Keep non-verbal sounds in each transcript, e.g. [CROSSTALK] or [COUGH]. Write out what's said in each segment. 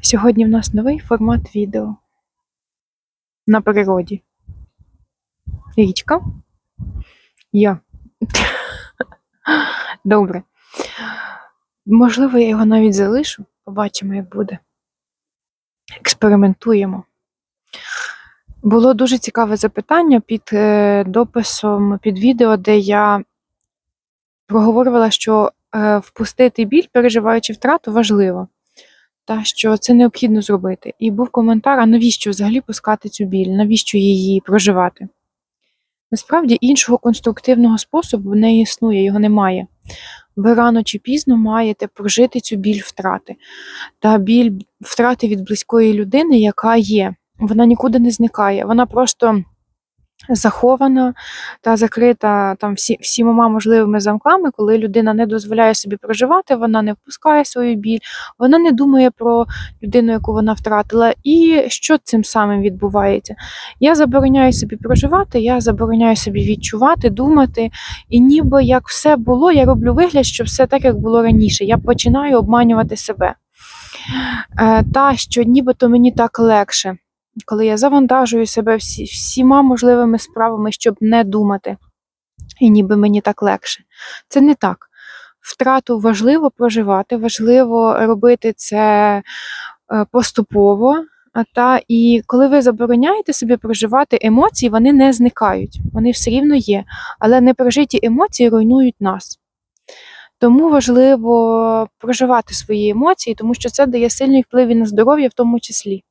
Сьогодні в нас новий формат відео на природі. Річка. Я. [LAUGHS] Добре. Можливо, я його навіть залишу. Побачимо, як буде. Експериментуємо. Було дуже цікаве запитання під е, дописом під відео, де я проговорювала, що е, впустити біль, переживаючи втрату, важливо. Та що це необхідно зробити. І був коментар: а навіщо взагалі пускати цю біль? Навіщо її проживати? Насправді іншого конструктивного способу не існує, його немає. Ви рано чи пізно маєте прожити цю біль втрати. Та біль втрати від близької людини, яка є, вона нікуди не зникає. Вона просто захована та закрита там всі, всіма можливими замками, коли людина не дозволяє собі проживати, вона не впускає свою біль, вона не думає про людину, яку вона втратила. І що цим самим відбувається? Я забороняю собі проживати, я забороняю собі відчувати, думати, і ніби як все було, я роблю вигляд, що все так, як було раніше. Я починаю обманювати себе. Е, Та що нібито мені так легше, коли я завантажую себе всі, всіма можливими справами, щоб не думати, і ніби мені так легше. Це не так. Втрату важливо проживати, важливо робити це е, поступово. Та і коли ви забороняєте собі проживати емоції, вони не зникають, вони все рівно є. Але непрожиті емоції руйнують нас. Тому важливо проживати свої емоції, тому що це дає сильний вплив і на здоров'я в тому числі.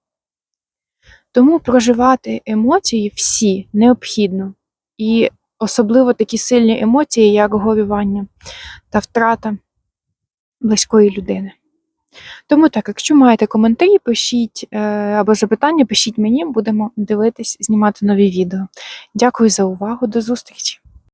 Тому проживати емоції всі необхідно. І особливо такі сильні емоції, як горювання та втрата близької людини. Тому так, якщо маєте коментарі, пишіть е, або запитання, пишіть мені, будемо дивитись, знімати нові відео. Дякую за увагу, до зустрічі!